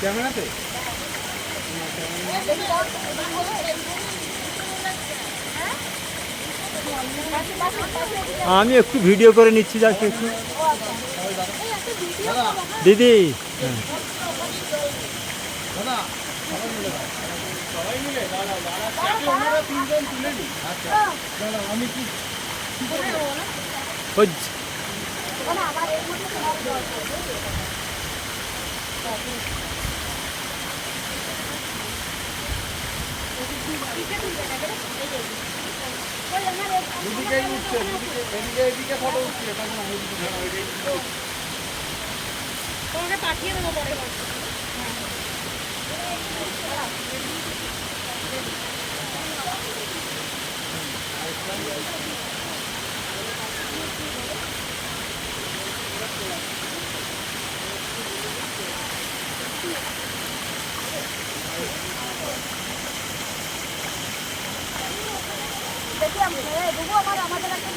ক্যামেরাতে আমি একটু ভিডিও করে নিচ্ছি যাচ্ছি একটু দিদি হ্যাঁ। আচ্ছা আমি কি মানে আমার এর মধ্যে তোমার জল তোমাকে পাঠিয়ে দেবো পরে হ্যাঁ এটি আমাদের এটুকু আমার আমাদের একটা